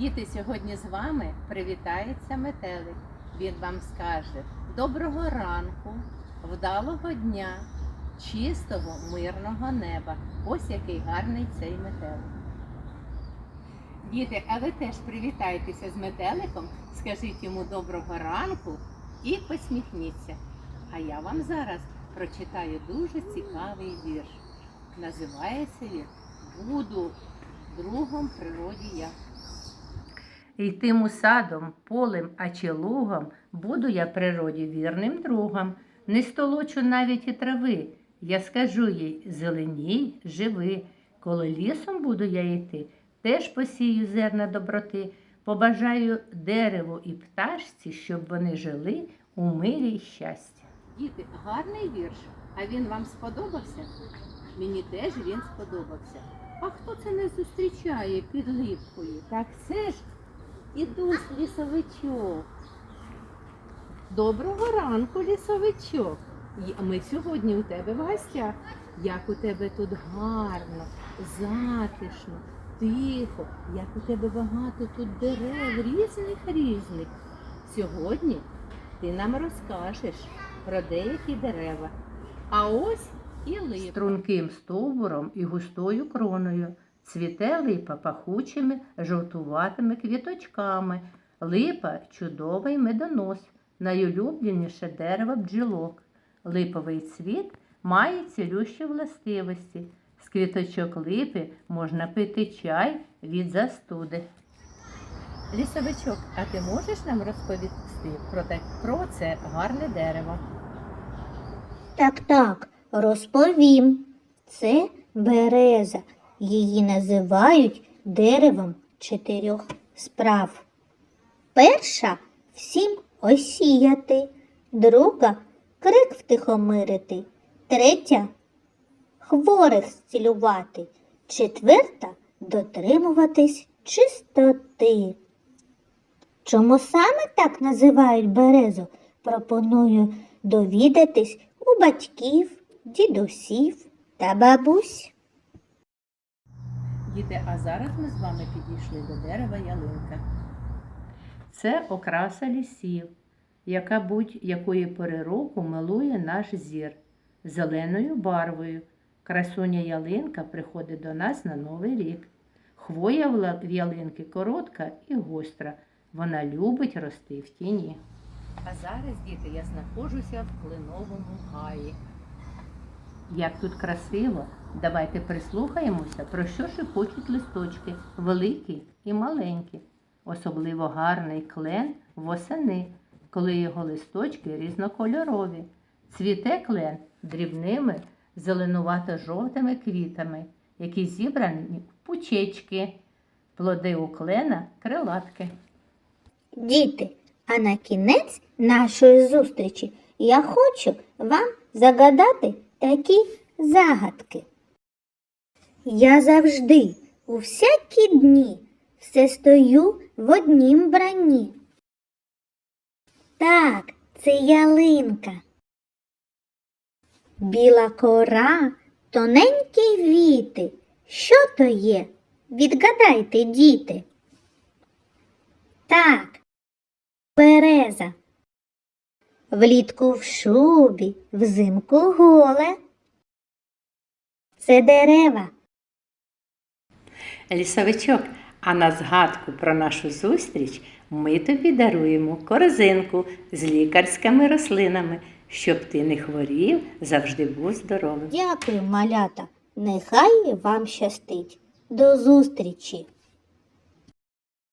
Діти, сьогодні з вами привітається метелик. Він вам скаже доброго ранку, вдалого дня, чистого, мирного неба. Ось який гарний цей метелик. Діти, а ви теж привітайтеся з метеликом, скажіть йому доброго ранку і посміхніться. А я вам зараз прочитаю дуже цікавий вірш. Називається він Буду другом природі я. Йтиму садом, полем, а чи лугом, буду я природі вірним другом. Не столочу навіть і трави. Я скажу їй зеленій, живи. Коли лісом буду я йти, теж посію зерна доброти. Побажаю дереву і пташці, щоб вони жили у мирі й щасті. Діти, гарний вірш. А він вам сподобався? Мені теж він сподобався. А хто це не зустрічає під липкою? Так це ж ідус лісовичок. Доброго ранку, лісовичок. Ми сьогодні у тебе в гостях. Як у тебе тут гарно, затишно, тихо, як у тебе багато тут дерев різних різних. Сьогодні ти нам розкажеш про деякі дерева. А ось і липа. Струнким стовбуром і густою кроною. Цвіте липа пахучими жовтуватими квіточками. Липа чудовий медонос, найулюбленіше дерево бджілок. Липовий цвіт має цілющі властивості. З квіточок липи можна пити чай від застуди. Лісовичок, а ти можеш нам розповісти про, те, про це гарне дерево? Так, так, розповім. Це береза. Її називають деревом чотирьох справ. Перша всім осіяти, друга крик втихомирити, третя хворих зцілювати, четверта дотримуватись чистоти. Чому саме так називають березу? Пропоную довідатись у батьків, дідусів та бабусь. Діти, а зараз ми з вами підійшли до дерева ялинка. Це окраса лісів, яка будь-якої пори року милує наш зір зеленою барвою. Красуня ялинка приходить до нас на Новий рік. Хвоя в в ялинки коротка і гостра. Вона любить рости в тіні. А зараз, діти, я знаходжуся в кленовому гаї. Як тут красиво, давайте прислухаємося, про що шепочуть листочки, великі і маленькі. Особливо гарний клен восени, коли його листочки різнокольорові. Цвіте клен дрібними зеленувато-жовтими квітами, які зібрані в пучечки. Плоди у клена крилатки. Діти, а на кінець нашої зустрічі я хочу вам загадати такі загадки. Я завжди, у всякі дні, все стою в однім бранні. Так, це ялинка. Біла кора, тоненькі віти. Що то є? Відгадайте, діти. Так, береза. Влітку в шубі, взимку голе. Це дерева. Лісовичок, а на згадку про нашу зустріч ми тобі даруємо корзинку з лікарськими рослинами, щоб ти не хворів, завжди був здоровим. Дякую, малята. Нехай вам щастить. До зустрічі!